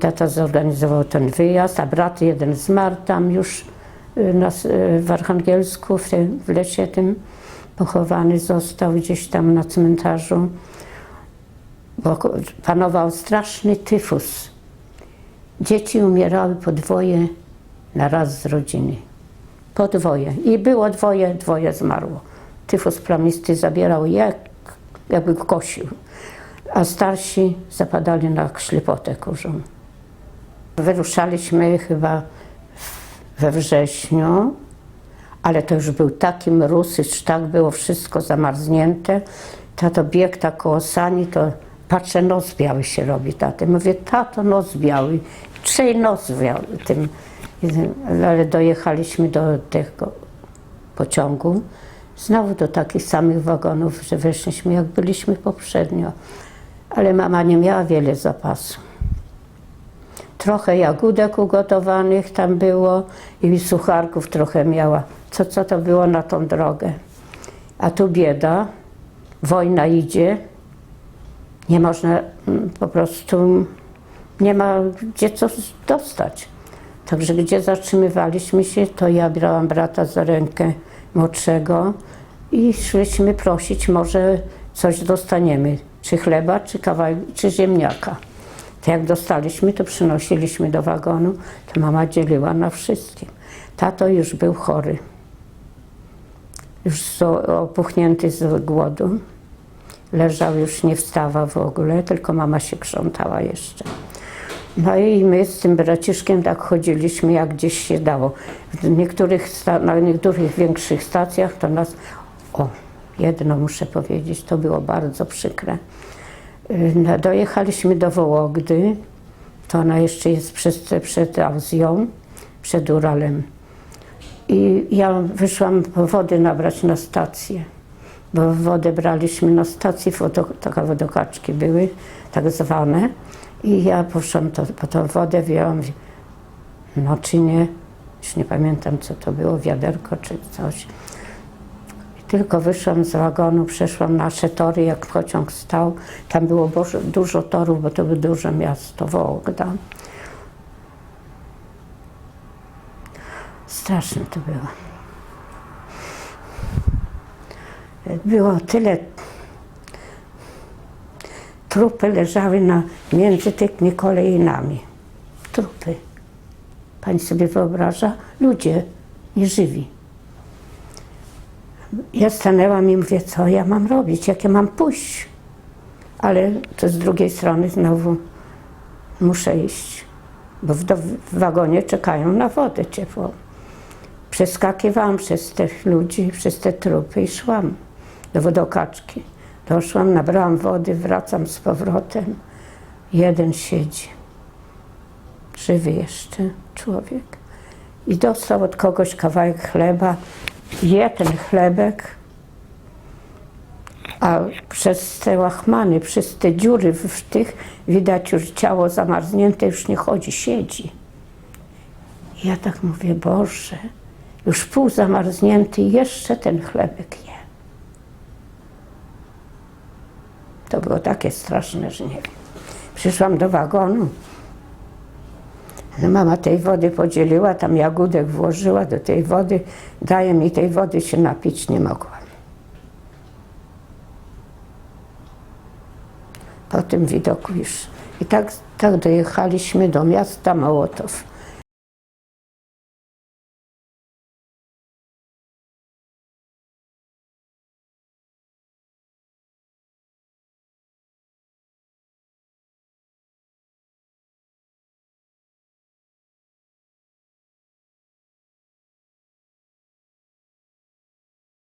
Tata zorganizował ten wyjazd, a brat jeden zmarł tam już y, na, y, w Archangelsku, w, tym, w tym pochowany został gdzieś tam na cmentarzu, bo panował straszny tyfus. Dzieci umierały po dwoje na raz z rodziny. Po dwoje. I było dwoje, dwoje zmarło. Tyfus plamisty zabierał jak, jakby kosił, a starsi zapadali na ślepotę kurzą. Wyruszaliśmy chyba we wrześniu, ale to już był taki mróz, już tak było wszystko zamarznięte. Tato biegł tak koło sani, to patrzę, nos biały się robi taty. Mówię, tato, nos biały. Trzej nos biały tym. Ale dojechaliśmy do tego pociągu. Znowu do takich samych wagonów, że weszliśmy jak byliśmy poprzednio. Ale mama nie miała wiele zapasu. Trochę jagódek ugotowanych tam było i sucharków trochę miała. Co, co to było na tą drogę? A tu bieda, wojna idzie, nie można mm, po prostu, nie ma gdzie co dostać. Także gdzie zatrzymywaliśmy się, to ja brałam brata za rękę młodszego i szliśmy prosić, może coś dostaniemy, czy chleba, czy kawałek, czy ziemniaka. To jak dostaliśmy, to przynosiliśmy do wagonu, to mama dzieliła na wszystkim. Tato już był chory, już opuchnięty z głodu. Leżał, już nie wstawał w ogóle, tylko mama się krzątała jeszcze. No i my z tym braciszkiem tak chodziliśmy, jak gdzieś się dało. W niektórych, na niektórych większych stacjach to nas... O, jedno muszę powiedzieć, to było bardzo przykre. Y, no, Dojechaliśmy do Wołogdy, to ona jeszcze jest przed, przed Azją, przed Uralem. I ja wyszłam wody nabrać na stację, bo wodę braliśmy na stacji, wodo, takie wodokaczki były, tak zwane. I ja poszłam to, po tą wodę, wzięłam no czy nie, już nie pamiętam co to było, wiaderko czy coś. Tylko wyszłam z wagonu, przeszłam nasze tory, jak pociąg stał. Tam było boże, dużo torów, bo to było duże miasto, Wołogda. Straszne to było. Było tyle. Trupy leżały na, między tymi kolejnami. Trupy. Pani sobie wyobraża? Ludzie, nieżywi. Ja stanęłam i mówię, co ja mam robić, jak ja mam pójść? Ale to z drugiej strony znowu muszę iść, bo w, w wagonie czekają na wodę ciepłą. Przeskakiwałam przez tych ludzi, przez te trupy i szłam do wodokaczki. Doszłam, nabrałam wody, wracam z powrotem. Jeden siedzi, żywy jeszcze człowiek. I dostał od kogoś kawałek chleba, je ten chlebek, a przez te łachmany, przez te dziury w, tych widać już ciało zamarznięte, już nie chodzi, siedzi. I ja tak mówię, Boże, już pół zamarznięty, jeszcze ten chlebek je. To było takie straszne, że nie wiem. Przyszłam do wagonu. Mama tej wody podzieliła, tam jagódek włożyła do tej wody. Daje mi tej wody się napić nie mogłam. Po tym widoku już. I tak, tak dojechaliśmy do miasta Mołotow.